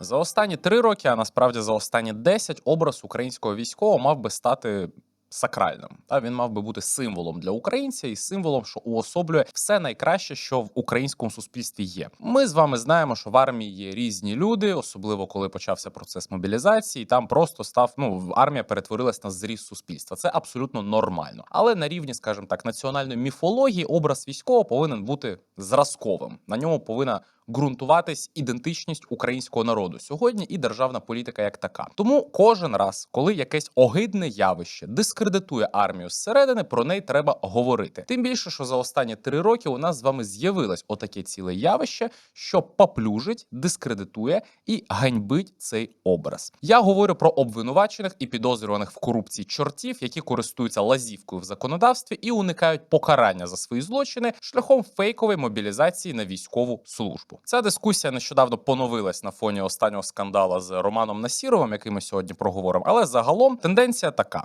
За останні три роки, а насправді за останні 10, образ українського військового мав би стати. Сакральним та він мав би бути символом для українця і символом, що уособлює все найкраще, що в українському суспільстві є. Ми з вами знаємо, що в армії є різні люди, особливо коли почався процес мобілізації. Там просто став ну армія перетворилась на зріз суспільства. Це абсолютно нормально. Але на рівні, скажімо так, національної міфології образ військового повинен бути зразковим. На ньому повинна ґрунтуватись ідентичність українського народу сьогодні і державна політика як така. Тому кожен раз, коли якесь огидне явище дискредитує армію зсередини, про неї треба говорити. Тим більше, що за останні три роки у нас з вами з'явилось отаке ціле явище, що поплюжить, дискредитує і ганьбить цей образ. Я говорю про обвинувачених і підозрюваних в корупції чортів, які користуються лазівкою в законодавстві і уникають покарання за свої злочини шляхом фейкової мобілізації на військову службу. Ця дискусія нещодавно поновилась на фоні останнього скандала з Романом Насіровим, який ми сьогодні проговоримо. Але загалом тенденція така.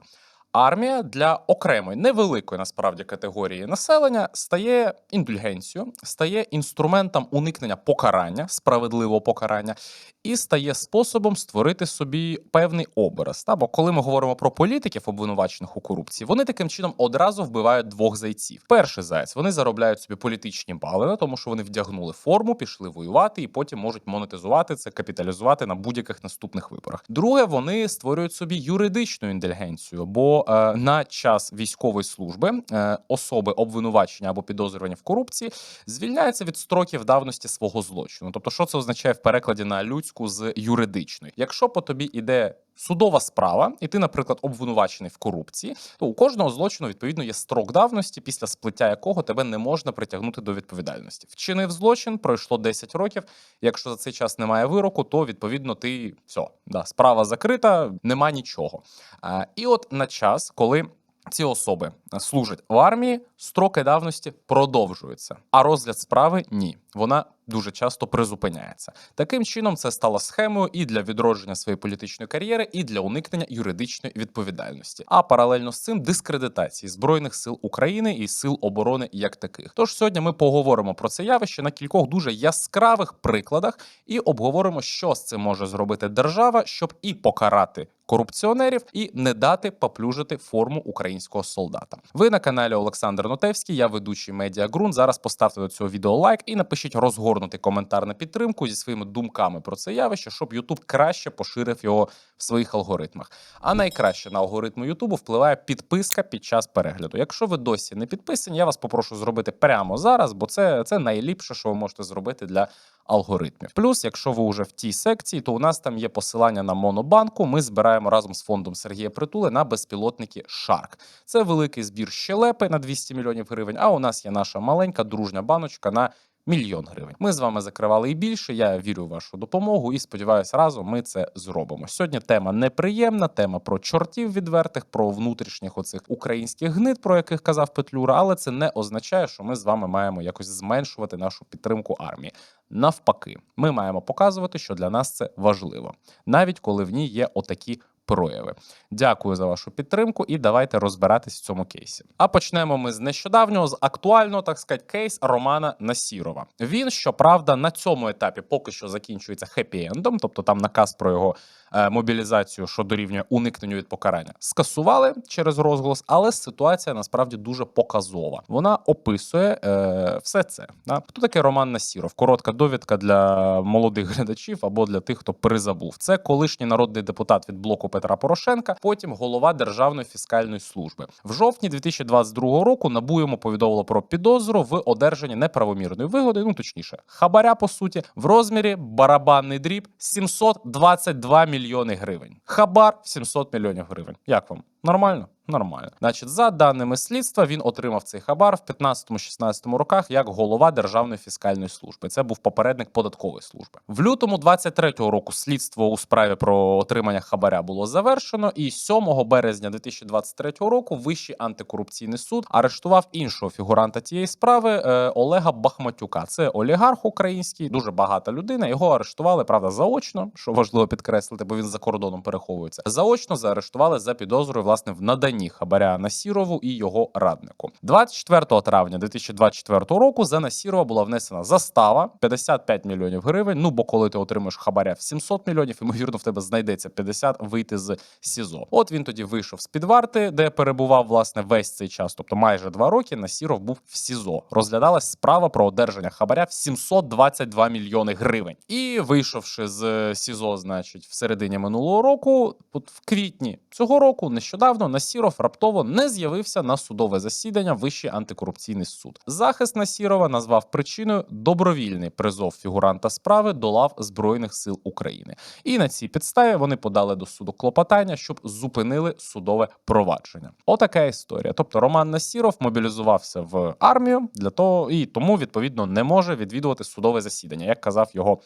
Армія для окремої невеликої насправді категорії населення стає індульгенцією, стає інструментом уникнення покарання, справедливого покарання, і стає способом створити собі певний образ. Та бо коли ми говоримо про політиків, обвинувачених у корупції, вони таким чином одразу вбивають двох зайців. Перший заяць вони заробляють собі політичні бали, на тому що вони вдягнули форму, пішли воювати, і потім можуть монетизувати це, капіталізувати на будь-яких наступних виборах. Друге, вони створюють собі юридичну індульгенцію, бо е, на час військової служби е, особи обвинувачення або підозрювані в корупції звільняються від строків давності свого злочину. Тобто, що це означає в перекладі на людську з юридичної? Якщо по тобі іде судова справа, і ти, наприклад, обвинувачений в корупції, то у кожного злочину відповідно є строк давності, після сплиття якого тебе не можна притягнути до відповідальності. Вчинив злочин, пройшло 10 років. Якщо за цей час немає вироку, то відповідно ти все, да, справа закрита, нема нічого. А, і от на час, коли ці особи служать в армії, строки давності продовжуються, а розгляд справи ні. Вона дуже часто призупиняється. Таким чином, це стало схемою і для відродження своєї політичної кар'єри, і для уникнення юридичної відповідальності. А паралельно з цим дискредитації збройних сил України і сил оборони як таких. Тож сьогодні ми поговоримо про це явище на кількох дуже яскравих прикладах і обговоримо, що з цим може зробити держава, щоб і покарати корупціонерів, і не дати поплюжити форму українського солдата. Ви на каналі Олександр Нотевський. Я ведучий медіа. Зараз поставте до цього відео лайк і напишіть розгорнутий коментар на підтримку зі своїми думками про це явище, щоб YouTube краще поширив його в своїх алгоритмах. А найкраще на алгоритми YouTube впливає підписка під час перегляду. Якщо ви досі не підписані, я вас попрошу зробити прямо зараз, бо це, це найліпше, що ви можете зробити для алгоритмів. Плюс, якщо ви вже в тій секції, то у нас там є посилання на монобанку. Ми збираємо разом з фондом Сергія Притули на безпілотники Shark. Це великий збір щелепи на 200 мільйонів гривень. А у нас є наша маленька дружня баночка на мільйон гривень. Ми з вами закривали і більше. Я вірю в вашу допомогу і сподіваюся, разом ми це зробимо. Сьогодні тема неприємна, тема про чортів відвертих, про внутрішніх оцих українських гнид, про яких казав Петлюра. Але це не означає, що ми з вами маємо якось зменшувати нашу підтримку армії. Навпаки, ми маємо показувати, що для нас це важливо, навіть коли в ній є отакі. Прояви, дякую за вашу підтримку, і давайте розбиратись в цьому кейсі. А почнемо ми з нещодавнього, з актуального, так сказати, кейс Романа Насірова. Він щоправда на цьому етапі поки що закінчується хеппі-ендом, тобто там наказ про його е, мобілізацію, що дорівнює уникненню від покарання, скасували через розголос, але ситуація насправді дуже показова. Вона описує е, все це. Да? Хто такий Роман Насіров? Коротка довідка для молодих глядачів або для тих, хто перезабув. Це колишній народний депутат від блоку Петра Порошенка, потім голова Державної фіскальної служби. В жовтні 2022 року НАБУ йому повідомило про підозру в одержанні неправомірної вигоди, ну точніше, хабаря по суті, в розмірі барабанний дріб 722 мільйони гривень. Хабар 700 мільйонів гривень. Як вам? Нормально? Нормально. Значить, за даними слідства, він отримав цей хабар в 15-16 роках як голова Державної фіскальної служби. Це був попередник податкової служби. В лютому 23-го року слідство у справі про отримання хабаря було завершено, і 7 березня 2023 року Вищий антикорупційний суд арештував іншого фігуранта тієї справи е, Олега Бахматюка. Це олігарх український, дуже багата людина. Його арештували, правда, заочно, що важливо підкреслити, бо він за кордоном переховується. Заочно заарештували за підозрою власне в наданні хабаря Насірову і його раднику. 24 травня 2024 року за Насірова була внесена застава 55 мільйонів гривень. Ну бо коли ти отримаєш хабаря в 700 мільйонів, ймовірно, в тебе знайдеться 50 вийти з СІЗО. От він тоді вийшов з під варти, де перебував власне весь цей час, тобто майже два роки. Насіров був в СІЗО. Розглядалась справа про одержання хабаря в 722 мільйони гривень. І вийшовши з СІЗО, значить, в середині минулого року, от в квітні цього року, нещодавно Насіров раптово не з'явився на судове засідання Вищий антикорупційний суд. Захист Насірова назвав причиною добровільний призов фігуранта справи до лав Збройних сил України. І на цій підставі вони подали до суду клопотання, щоб зупинили судове провадження. Отака історія. Тобто Роман Насіров мобілізувався в армію для того і тому відповідно не може відвідувати судове засідання, як казав його.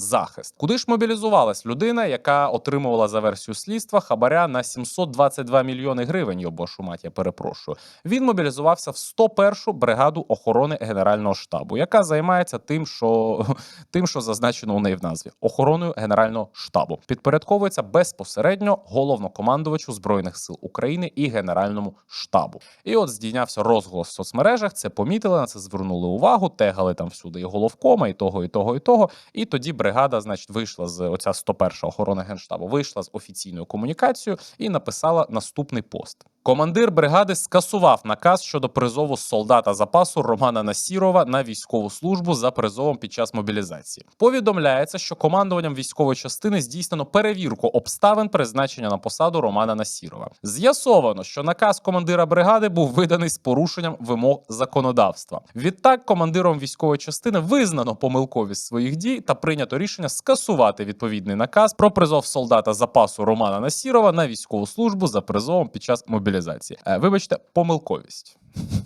Захист, куди ж мобілізувалась людина, яка отримувала за версію слідства хабаря на 722 мільйони гривень. Йобошу мать, я перепрошую. Він мобілізувався в 101-шу бригаду охорони Генерального штабу, яка займається тим, що тим, що зазначено у неї в назві охороною Генерального штабу. Підпорядковується безпосередньо головнокомандувачу збройних сил України і Генеральному штабу. І от здійнявся розголос в соцмережах. Це помітили на це звернули увагу, тегали там всюди і головкома, і того, і того, і того. І тоді бригада, значить, вийшла з оця 101 охорони генштабу, вийшла з офіційною комунікацією і написала наступний пост. Командир бригади скасував наказ щодо призову солдата запасу Романа Насірова на військову службу за призовом під час мобілізації. Повідомляється, що командуванням військової частини здійснено перевірку обставин призначення на посаду Романа Насірова. З'ясовано, що наказ командира бригади був виданий з порушенням вимог законодавства. Відтак, командиром військової частини визнано помилковість своїх дій та прийнято рішення скасувати відповідний наказ про призов солдата запасу Романа Насірова на військову службу за призовом під час мобілізації. Е, Вибачте, помилковість.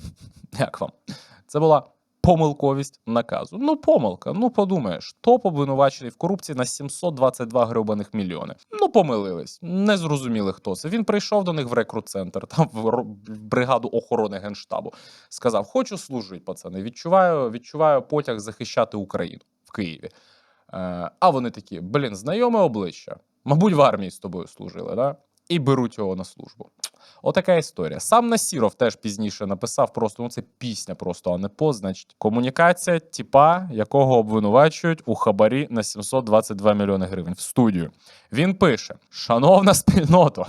Як вам? Це була помилковість наказу. Ну, помилка. Ну, подумаєш, топ обвинувачений в корупції на 722 гребаних мільйони. Ну, помилились. Не зрозуміли, хто це. Він прийшов до них в рекрут-центр, там в в бригаду охорони генштабу. Сказав: Хочу служити, пацани. Відчуваю, відчуваю потяг захищати Україну в Києві. Е, а вони такі: блін, знайоме обличчя. Мабуть, в армії з тобою служили, да? І беруть його на службу. Отака історія. Сам Насіров теж пізніше написав просто: ну це пісня, просто, а не пост. Значить, комунікація типа, якого обвинувачують у хабарі на 722 мільйони гривень в студію. Він пише: Шановна спільнота.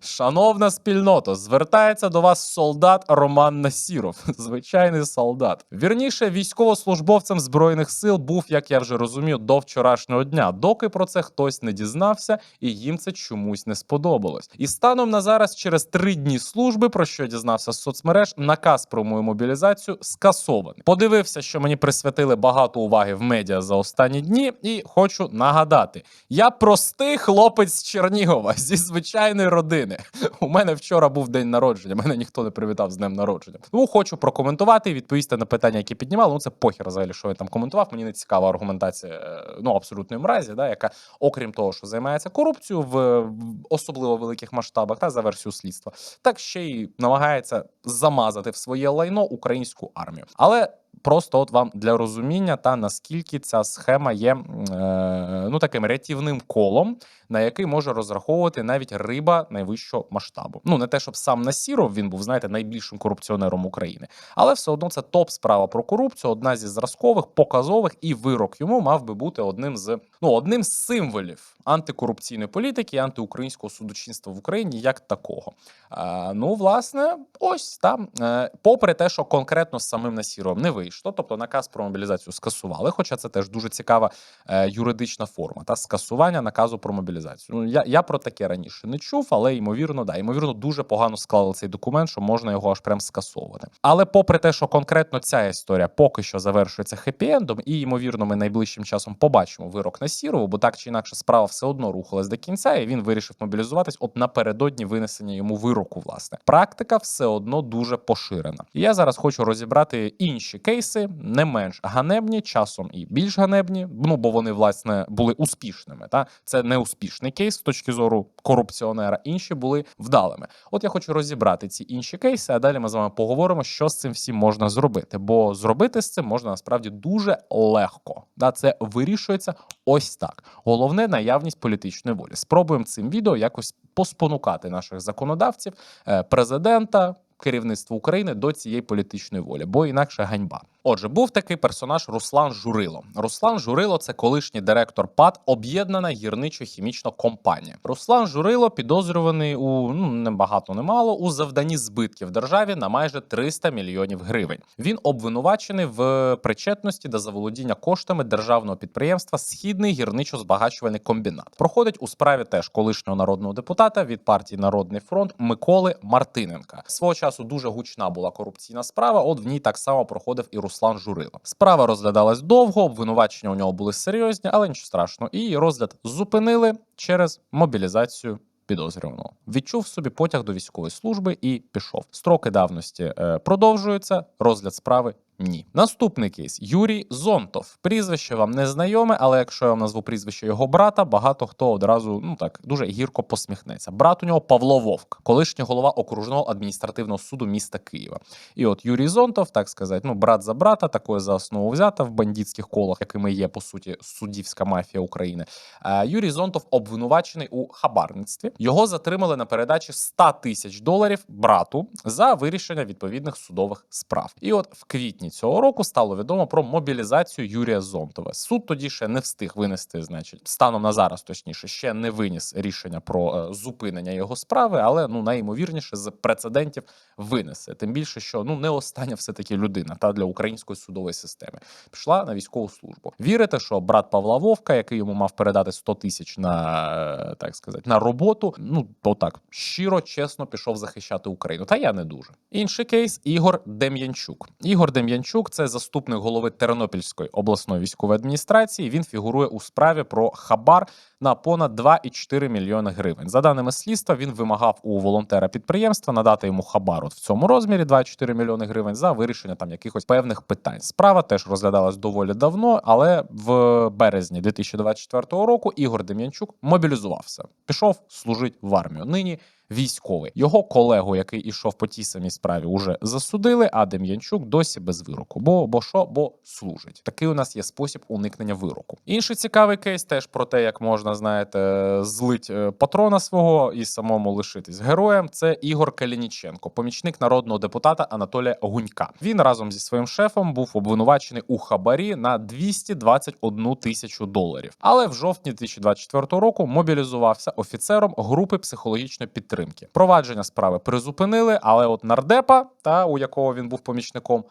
Шановна спільнота, звертається до вас солдат Роман Насіров, звичайний солдат. Вірніше, військовослужбовцем збройних сил був, як я вже розумію, до вчорашнього дня, доки про це хтось не дізнався, і їм це чомусь не сподобалось. І станом на зараз, через три дні служби, про що дізнався з соцмереж, наказ про мою мобілізацію скасований. Подивився, що мені присвятили багато уваги в медіа за останні дні, і хочу нагадати: я простий хлопець з Чернігова зі звичайної родини. У мене вчора був день народження. Мене ніхто не привітав з днем народження. Тому хочу прокоментувати і відповісти на питання, які піднімали. Ну це похер взагалі, що я там коментував. Мені не цікава аргументація е, ну абсолютної мразі, да, яка, окрім того, що займається корупцією в особливо великих масштабах та за версію слідства, так ще й намагається замазати в своє лайно українську армію. Але просто от вам для розуміння та наскільки ця схема є е, ну таким рятівним колом, на який може розраховувати навіть риба найвищого масштабу. Ну не те, щоб сам Насіров він був, знаєте, найбільшим корупціонером України, але все одно це топ справа про корупцію, одна зі зразкових, показових, і вирок йому мав би бути одним з ну одним з символів антикорупційної політики, антиукраїнського судочинства в Україні як такого. А, ну, власне, ось там, е, попри те, що конкретно з самим Насіровим не вийшло, тобто наказ про мобілізацію скасували, хоча це теж дуже цікава е, юридична форма та скасування наказу про мобілізацію. Ну я, я про таке раніше не чув, але ймовірно, да, ймовірно, дуже погано склали цей документ, що можна його аж прям скасовувати. Але попри те, що конкретно ця історія поки що завершується хеппі-ендом, і ймовірно, ми найближчим часом побачимо вирок на Сірову, бо так чи інакше справа все одно рухалась до кінця, і він вирішив мобілізуватись от напередодні винесення йому вироку. Власне, практика все одно дуже поширена. І я зараз хочу розібрати інші кейси. Кейси не менш ганебні, часом і більш ганебні. Ну бо вони власне були успішними. Та це не успішний кейс з точки зору корупціонера. Інші були вдалими. От я хочу розібрати ці інші кейси, а далі ми з вами поговоримо, що з цим всім можна зробити. Бо зробити з цим можна насправді дуже легко. Да, це вирішується ось так. Головне наявність політичної волі. Спробуємо цим відео якось поспонукати наших законодавців, е, президента. Керівництво України до цієї політичної волі, бо інакше ганьба. Отже, був такий персонаж Руслан Журило. Руслан Журило це колишній директор ПАД об'єднана гірничо-хімічна компанія. Руслан Журило підозрюваний у ну не багато, не у завданні збитків державі на майже 300 мільйонів гривень. Він обвинувачений в причетності до заволодіння коштами державного підприємства Східний гірничо-збагачувальний комбінат. Проходить у справі теж колишнього народного депутата від партії Народний фронт Миколи Мартиненка. Свого часу дуже гучна була корупційна справа. От в ній так само проходив і Руслан Журило. Справа розглядалась довго, обвинувачення у нього були серйозні, але нічого страшного. І розгляд зупинили через мобілізацію. Підозрюваного відчув собі потяг до військової служби і пішов. Строки давності е, продовжуються. Розгляд справи ні. Наступний кейс Юрій Зонтов. Прізвище вам не знайоме, але якщо я вам назву прізвище його брата, багато хто одразу ну так дуже гірко посміхнеться. Брат у нього Павло Вовк, колишній голова окружного адміністративного суду міста Києва. І от Юрій Зонтов, так сказати, ну брат за брата, такою за основу взята в бандитських колах, якими є по суті суддівська мафія України. Е, Юрій Зонтов обвинувачений у хабарництві. Його затримали на передачі 100 тисяч доларів брату за вирішення відповідних судових справ. І от в квітні цього року стало відомо про мобілізацію Юрія Зонтова. Суд тоді ще не встиг винести, значить, станом на зараз, точніше, ще не виніс рішення про е, зупинення його справи, але ну найімовірніше з прецедентів винесе. Тим більше, що ну не остання все таки людина та для української судової системи пішла на військову службу. Вірите, що брат Павла Вовка, який йому мав передати 100 тисяч на е, так сказати на роботу, ну отак щиро, чесно пішов захищати Україну. Та я не дуже. Інший кейс Ігор Дем'янчук. Ігор Дем'янчук це заступник голови Тернопільської обласної військової адміністрації. Він фігурує у справі про хабар на понад 2,4 мільйони гривень. За даними слідства, він вимагав у волонтера підприємства надати йому хабар от в цьому розмірі 2,4 мільйони гривень за вирішення там якихось певних питань. Справа теж розглядалась доволі давно, але в березні 2024 року Ігор Дем'янчук мобілізувався, пішов служити в армію. Нині військовий його колегу, який ішов по тій самій справі, уже засудили. А Дем'янчук досі без вироку. Бо бо що? Бо служить. Такий у нас є спосіб уникнення вироку. Інший цікавий кейс теж про те, як можна знаєте, злить е, патрона свого і самому лишитись героєм. Це Ігор Калініченко, помічник народного депутата Анатолія Гунька. Він разом зі своїм шефом був обвинувачений у хабарі на 221 тисячу доларів. Але в жовтні 2024 року мобілізувався офіцером групи психологічної підтримки. Провадження справи призупинили, але от нардепа, та у якого він був помічником.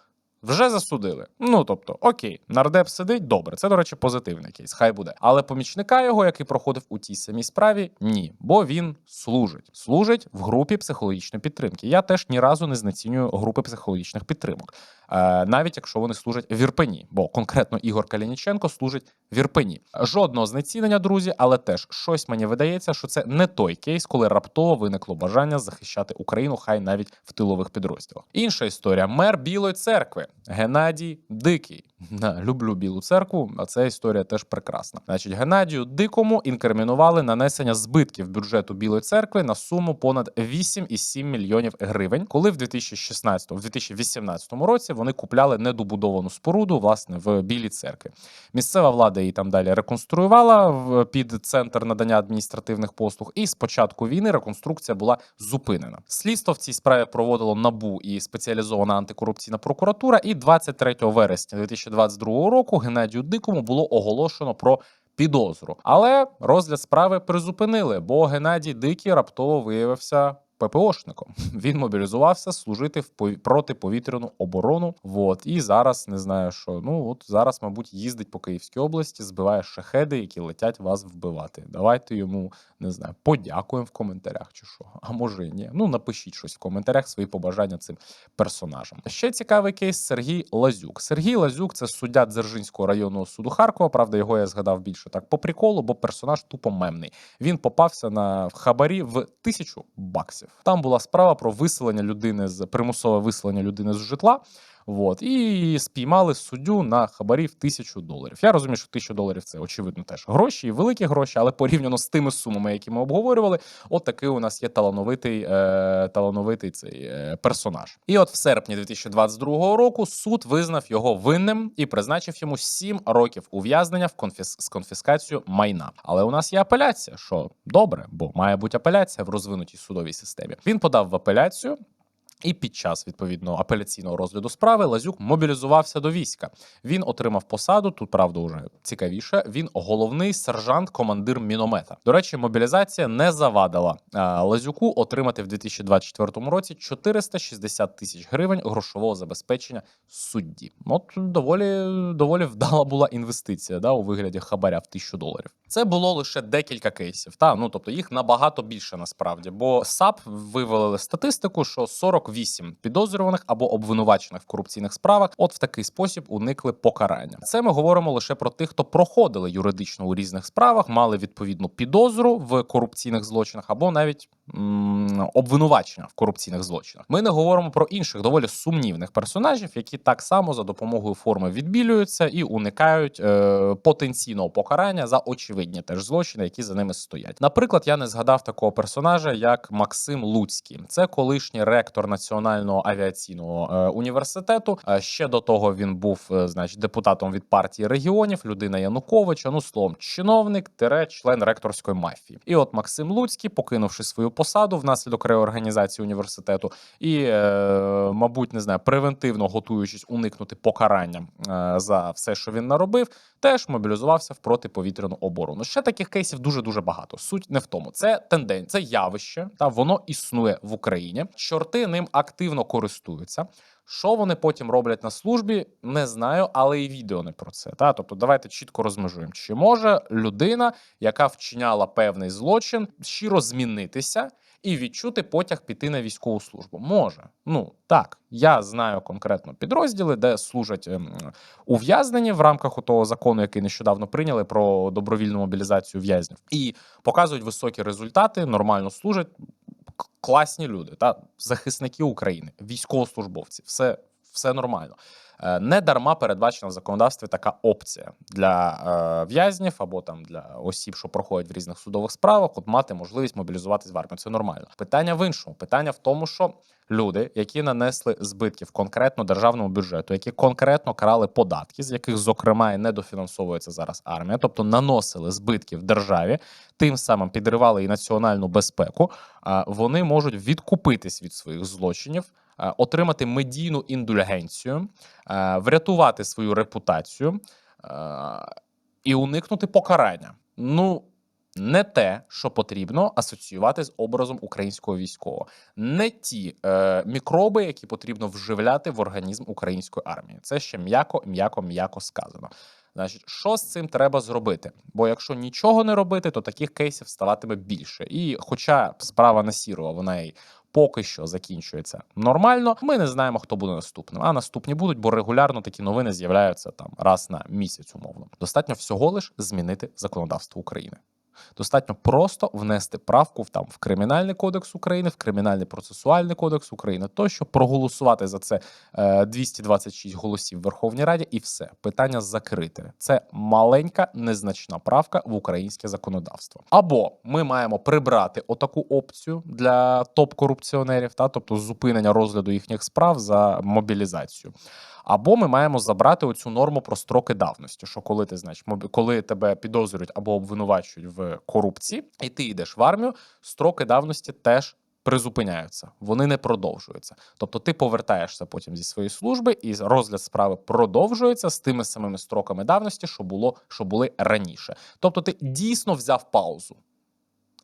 Вже засудили. Ну тобто, окей, нардеп сидить добре. Це, до речі, позитивний кейс. Хай буде. Але помічника його, який проходив у тій самій справі, ні, бо він служить. Служить в групі психологічної підтримки. Я теж ні разу не знецінюю групи психологічних підтримок, навіть якщо вони служать в Ірпені, бо конкретно Ігор Калініченко служить в Ірпені. Жодного знецінення, друзі, але теж щось мені видається, що це не той кейс, коли раптово виникло бажання захищати Україну, хай навіть в тилових підрозділах. Інша історія: мер Білої церкви. Геннадій Дикий. Люблю білу церкву, а ця історія теж прекрасна. Значить, Геннадію Дикому інкримінували нанесення збитків бюджету Білої церкви на суму понад 8,7 мільйонів гривень, коли в 2016 в 2018 році вони купляли недобудовану споруду власне в Білій церкві. Місцева влада її там далі реконструювала під центр надання адміністративних послуг. І з початку війни реконструкція була зупинена. Слідство в цій справі проводило набу і спеціалізована антикорупційна прокуратура. І 23 вересня 2022 року Геннадію Дикому було оголошено про підозру. Але розгляд справи призупинили, бо Геннадій Дикий раптово виявився. ППОшником він мобілізувався служити в пові- протиповітряну оборону. Вот і зараз не знаю, що ну от зараз, мабуть, їздить по Київській області, збиває шахеди, які летять вас вбивати. Давайте йому не знаю, подякуємо в коментарях чи що. А може і ні. Ну напишіть щось в коментарях свої побажання цим персонажам. Ще цікавий кейс Сергій Лазюк. Сергій Лазюк це суддя Дзержинського районного суду Харкова. Правда, його я згадав більше так по приколу, бо персонаж тупо мемний. Він попався на хабарі в тисячу баксів. Там була справа про виселення людини з примусове виселення людини з житла. Вот, і спіймали суддю на хабарі в тисячу доларів. Я розумію, що тисячу доларів це очевидно теж гроші, і великі гроші, але порівняно з тими сумами, які ми обговорювали, от такий у нас є талановитий, е, талановитий цей е, персонаж. І от в серпні 2022 року суд визнав його винним і призначив йому 7 років ув'язнення в конфіс з конфіскацією майна. Але у нас є апеляція, що добре, бо має бути апеляція в розвинутій судовій системі. Він подав в апеляцію. І під час відповідно апеляційного розгляду справи Лазюк мобілізувався до війська. Він отримав посаду. Тут правда вже цікавіше. Він головний сержант, командир міномета. До речі, мобілізація не завадила Лазюку отримати в 2024 році 460 тисяч гривень грошового забезпечення судді. От доволі доволі вдала була інвестиція да, у вигляді хабаря в тисячу доларів. Це було лише декілька кейсів. Та ну тобто їх набагато більше насправді. Бо САП вивели статистику, що 48 підозрюваних або обвинувачених в корупційних справах, от в такий спосіб уникли покарання. Це ми говоримо лише про тих, хто проходили юридично у різних справах, мали відповідну підозру в корупційних злочинах, або навіть обвинувачення в корупційних злочинах. Ми не говоримо про інших доволі сумнівних персонажів, які так само за допомогою форми відбілюються і уникають е- потенційного покарання за очевидні теж злочини, які за ними стоять. Наприклад, я не згадав такого персонажа, як Максим Луцький. Це колишній ректор Національного авіаційного е, університету. Е, ще до того він був, е, значить, депутатом від партії регіонів, людина Януковича. Ну словом, чиновник тире член ректорської мафії. І от Максим Луцький, покинувши свою посаду внаслідок реорганізації університету, і, мабуть, не знаю, превентивно готуючись уникнути покарання за все, що він наробив, теж мобілізувався в протиповітряну оборону. Ще таких кейсів дуже дуже багато. Суть не в тому. Це тенденція, це явище, та воно існує в Україні. Чорти ним активно користуються. Що вони потім роблять на службі, не знаю, але і відео не про це. Та тобто, давайте чітко розмежуємо, чи може людина, яка вчиняла певний злочин, щиро змінитися і відчути потяг піти на військову службу. Може, ну так, я знаю конкретно підрозділи, де служать ем, ув'язнені в рамках того закону, який нещодавно прийняли про добровільну мобілізацію в'язнів, і показують високі результати, нормально служать. Класні люди, та захисники України, військовослужбовці, все, все нормально. Е, Не дарма передбачена в законодавстві така опція для е, в'язнів або там для осіб, що проходять в різних судових справах, от мати можливість мобілізуватись в армію. Це нормально. Питання в іншому. Питання в тому, що люди, які нанесли збитків конкретно державному бюджету, які конкретно крали податки, з яких, зокрема, і недофінансовується зараз армія, тобто наносили збитків державі, тим самим підривали і національну безпеку. а Вони можуть відкупитись від своїх злочинів. Е, Отримати медійну індульгенцію, е, врятувати свою репутацію е, і уникнути покарання. Ну, не те, що потрібно асоціювати з образом українського військового, не ті е, мікроби, які потрібно вживляти в організм української армії. Це ще м'яко, м'яко, м'яко сказано. Значить, що з цим треба зробити? Бо якщо нічого не робити, то таких кейсів ставатиме більше. І хоча справа на Насірова, вона й поки що закінчується нормально, ми не знаємо, хто буде наступним. А наступні будуть, бо регулярно такі новини з'являються там раз на місяць, умовно. Достатньо всього лиш змінити законодавство України. Достатньо просто внести правку в там в кримінальний кодекс України, в кримінальний процесуальний кодекс України, тощо проголосувати за це е, 226 голосів в Верховній Раді, і все питання закрите. Це маленька незначна правка в українське законодавство. Або ми маємо прибрати отаку опцію для топ-корупціонерів, та тобто зупинення розгляду їхніх справ за мобілізацію. Або ми маємо забрати оцю норму про строки давності. Що коли ти значить, коли тебе підозрюють або обвинувачують в корупції, і ти йдеш в армію, строки давності теж. Призупиняються, вони не продовжуються. Тобто ти повертаєшся потім зі своєї служби, і розгляд справи продовжується з тими самими строками давності, що було, що були раніше. Тобто, ти дійсно взяв паузу,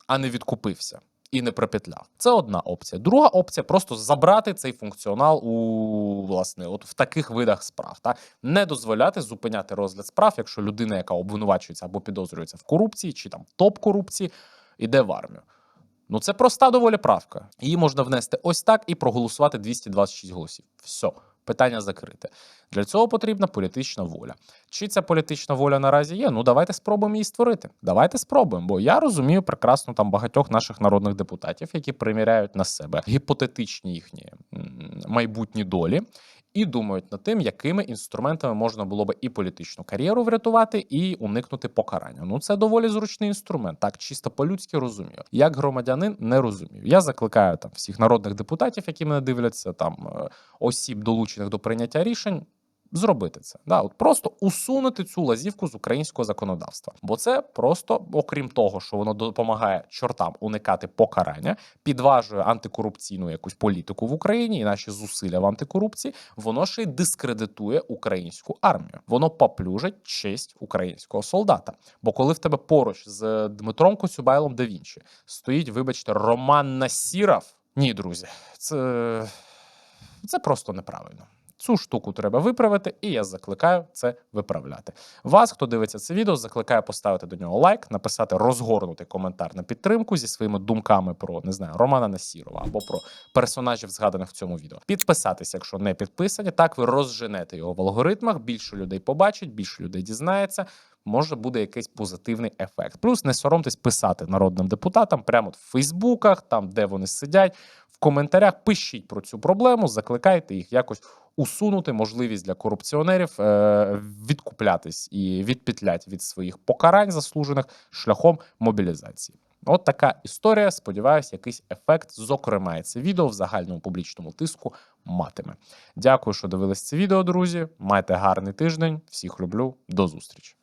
а не відкупився і не припетляв. Це одна опція. Друга опція просто забрати цей функціонал у власне, от в таких видах справ. Та не дозволяти зупиняти розгляд справ, якщо людина, яка обвинувачується або підозрюється в корупції, чи там топ корупції, іде в армію. Ну це проста доволі правка. Її можна внести ось так і проголосувати 226 голосів. Все. Питання закрите. Для цього потрібна політична воля. Чи ця політична воля наразі є? Ну давайте спробуємо її створити. Давайте спробуємо. Бо я розумію прекрасно там багатьох наших народних депутатів, які приміряють на себе гіпотетичні їхні майбутні долі. І думають над тим, якими інструментами можна було би і політичну кар'єру врятувати, і уникнути покарання. Ну це доволі зручний інструмент. Так чисто по-людськи розумію. Як громадянин не розумію. Я закликаю там всіх народних депутатів, які мене дивляться, там е, осіб, долучених до прийняття рішень. Зробити це, да, от просто усунути цю лазівку з українського законодавства, бо це просто, окрім того, що воно допомагає чортам уникати покарання, підважує антикорупційну якусь політику в Україні і наші зусилля в антикорупції, воно ще й дискредитує українську армію. Воно поплюжить честь українського солдата. Бо коли в тебе поруч з Дмитром Коцюбайлом да Вінчі стоїть, вибачте, Роман Насіров, ні, друзі, це, це просто неправильно. Цю штуку треба виправити, і я закликаю це виправляти. Вас, хто дивиться це відео, закликаю поставити до нього лайк, написати розгорнутий коментар на підтримку зі своїми думками про не знаю Романа Насірова або про персонажів, згаданих в цьому відео. Підписатися, якщо не підписані, так ви розженете його в алгоритмах. Більше людей побачить, більше людей дізнається. Може буде якийсь позитивний ефект. Плюс не соромтесь писати народним депутатам прямо в Фейсбуках, там де вони сидять, в коментарях. Пишіть про цю проблему, закликайте їх якось усунути можливість для корупціонерів е, відкуплятись і відпетлять від своїх покарань заслужених шляхом мобілізації. От така історія. Сподіваюсь, якийсь ефект, зокрема, і це відео в загальному публічному тиску матиме. Дякую, що дивились це відео, друзі. Майте гарний тиждень. Всіх люблю. До зустрічі.